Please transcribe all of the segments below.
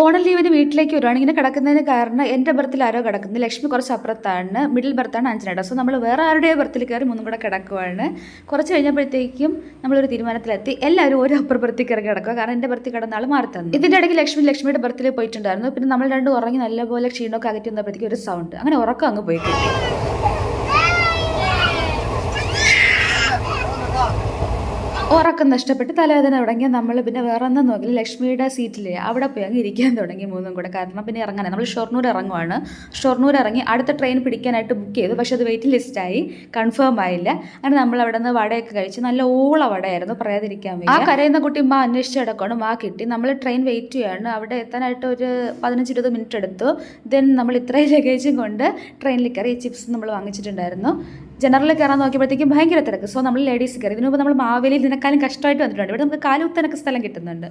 ഓണം ലീവിന് വീട്ടിലേക്ക് വരുവാണ്. ഇങ്ങനെ കിടക്കുന്നതിന് കാരണം എന്റെ ബർത്തിൽ ആരോ കിടക്കുന്നത് ലക്ഷ്മി കുറച്ച് അപ്പുറത്താണ്. മിഡിൽ ബർത്താണ് അഞ്ചിനട സോ നമ്മൾ വേറെ ആരുടെയോ ബർത്തിൽ കയറി മൂന്നും കൂടെ കിടക്കുവാണ്. കുറച്ച് കഴിഞ്ഞപ്പോഴത്തേക്കും നമ്മളൊരു തീരുമാനത്തിലെത്തി. എല്ലാവരും ഓരോ അപ്പുറ ബർത്തിൽ കയറി കിടക്കുക. കാരണം എന്റെ ബർത്തിൽ കിടന്ന ആൾ മാറി തന്നു. ഇതിന്റെ ഇടയ്ക്ക് ലക്ഷ്മി ലക്ഷ്മിയുടെ ബർത്തിൽ പോയിട്ടുണ്ടായിരുന്നു. പിന്നെ നമ്മൾ രണ്ടും ഉറങ്ങി നല്ലപോലെ ക്ഷീണമൊക്കെ അകറ്റി വന്നപ്പോഴത്തേക്കും ഒരു സൗണ്ട് അങ്ങനെ ഉറക്കം അങ്ങ് പോയി കിട്ടി. ഉറക്കം നഷ്ടപ്പെട്ട് തലവേദന തുടങ്ങി നമ്മൾ പിന്നെ വേറെ ഒന്നും നോക്കില്ല. ലക്ഷ്മിയുടെ സീറ്റിൽ അവിടെ പോയി അങ്ങ് ഇരിക്കാൻ തുടങ്ങി മൂന്നും കൂടെ. കാരണം പിന്നെ ഇറങ്ങാൻ നമ്മൾ ഷൊർണൂർ ഇറങ്ങുവാണ്. ഷൊർണൂർ ഇറങ്ങി അടുത്ത ട്രെയിൻ പിടിക്കാനായിട്ട് ബുക്ക് ചെയ്തു. പക്ഷേ അത് വെയിറ്റ് ലിസ്റ്റായി കൺഫേം ആയില്ല. അങ്ങനെ നമ്മൾ അവിടെ നിന്ന് വടയൊക്കെ കഴിച്ച് നല്ല ഓള വടയായിരുന്നു. പറയാതിരിക്കാൻ വേണ്ടി ആ കരയുന്ന കുട്ടി മാ അന്വേഷിച്ച് കിടക്കണം മാ കിട്ടി. നമ്മൾ ട്രെയിൻ വെയിറ്റ് ചെയ്യാണ് അവിടെ എത്താനായിട്ട് ഒരു പതിനഞ്ച് ഇരുപത് മിനിറ്റ് എടുത്തു. ദെൻ നമ്മൾ ഇത്രയും ലഗേജും കൊണ്ട് ട്രെയിനിൽ കയറി ചിപ്സ് നമ്മൾ വാങ്ങിച്ചിട്ടുണ്ടായിരുന്നു. ജനറലിൽ കയറാൻ നോക്കിയപ്പോഴത്തേക്കും ഭയങ്കര തിരക്ക്. സോ നമ്മൾ ലേഡീസ് കയറി. ഇതിനു മുമ്പ് നമ്മൾ മാവേലിയിൽ ഇതിനേക്കാളും കഷ്ടമായിട്ട് വന്നിട്ടുണ്ട്. ഇവിടെ നമുക്ക് കാലുകുത്താനൊക്കെ സ്ഥലം കിട്ടുന്നുണ്ട്.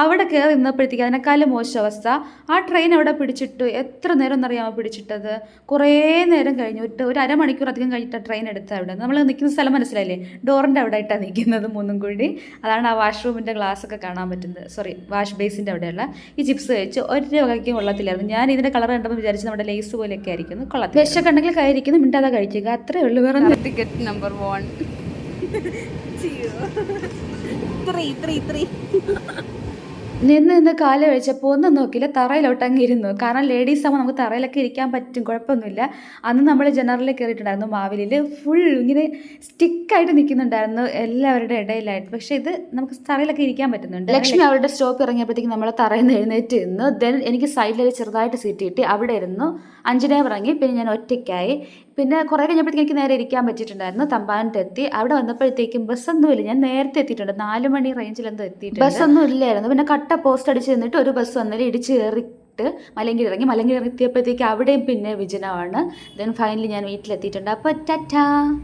അവിടെ കയറി നിന്നപ്പോഴത്തേക്ക് അതിനേക്കാളും മോശം അവസ്ഥ. ആ ട്രെയിൻ അവിടെ പിടിച്ചിട്ട് എത്ര നേരം എന്നറിയാമോ പിടിച്ചിട്ടത്? കുറേ നേരം കഴിഞ്ഞിട്ട് ഒരു അരമണിക്കൂർ അധികം കഴിഞ്ഞിട്ട് ട്രെയിൻ എടുത്ത അവിടെ. നമ്മൾ നിൽക്കുന്ന സ്ഥലം മനസ്സിലായില്ലേ? ഡോറിന്റെ അവിടെ ആയിട്ടാണ് നിൽക്കുന്നത് മൂന്നും കൂടി. അതാണ് ആ വാഷ്റൂമിന്റെ ഒക്കെ കാണാൻ പറ്റുന്നത്. സോറി വാഷ് ബേസിന്റെ അവിടെയുള്ള. ഈ ചിപ്സ് കഴിച്ച് ഒരു വകയ്ക്കും കൊള്ളത്തില്ലായിരുന്നു. ഞാൻ ഇതിന്റെ കളർ കണ്ടപ്പോൾ വിചാരിച്ച് നമ്മുടെ ലേസ് പോലെയൊക്കെ ആയിരിക്കുന്നു. കൊള്ളത്തില്ല. വിശക്ക് ഉണ്ടെങ്കിൽ കഴിക്കുന്നു മിണ്ടാതെ കഴിക്കുക. അത്രേ ഉള്ളൂ. വേറെ ticket number one three three three നിന്ന് നിന്ന് കാൽ കഴിച്ചപ്പോൾ ഒന്നും നോക്കില്ല തറയിലോട്ട് അങ്ങ് ഇരുന്നു കാരണം ലേഡീസ് ആകുമ്പോൾ നമുക്ക് തറയിലൊക്കെ ഇരിക്കാൻ പറ്റും കുഴപ്പമൊന്നുമില്ല. അന്ന് നമ്മൾ ജനറലിൽ കയറിയിട്ടുണ്ടായിരുന്നു മാവിലിൽ ഫുൾ ഇങ്ങനെ സ്റ്റിക്കായിട്ട് നിൽക്കുന്നുണ്ടായിരുന്നു എല്ലാവരുടെ ഇടയിലായിട്ട്. പക്ഷേ ഇത് നമുക്ക് തറയിലൊക്കെ ഇരിക്കാൻ പറ്റുന്നുണ്ട്. ലക്ഷ്മി അവരുടെ സ്റ്റോപ്പ് ഇറങ്ങിയപ്പോഴത്തേക്കും നമ്മൾ തറയിൽ നിന്ന് എഴുന്നേറ്റ് ഇരുന്നു ദെൻ എനിക്ക് സൈഡിൽ ചെറുതായിട്ട് സീറ്റ് കിട്ടി. അവിടെ ഇരുന്നു. അഞ്ചിനെ ഇറങ്ങി. പിന്നെ ഞാൻ ഒറ്റയ്ക്കായി. പിന്നെ കുറേ കഴിഞ്ഞപ്പോഴത്തേക്ക് എനിക്ക് നേരെ ഇരിക്കാൻ പറ്റിയിട്ടുണ്ടായിരുന്നു. തമ്പാനത്ത് എത്തി അവിടെ വന്നപ്പോഴത്തേക്കും ബസ്സൊന്നുമില്ല ഞാൻ നേരത്തെ എത്തിയിട്ടുണ്ട്. നാല് മണി റേഞ്ചിൽ എന്തോ എത്തിയിട്ടുണ്ട്. ഒന്നും ഇല്ലായിരുന്നു. പിന്നെ കട്ട പോസ്റ്റ് അടിച്ച് നിന്നിട്ട് ഒരു ബസ് വന്നാലും ഇടിച്ച് കയറി മലങ്കി ഇറങ്ങി. മലങ്കി എത്തിയപ്പോഴത്തേക്ക് അവിടെയും പിന്നെ വിജനമാണ് ദെൻ ഫൈനലി ഞാൻ വീട്ടിലെത്തിയിട്ടുണ്ട്. അപ്പോൾ ടാറ്റാ.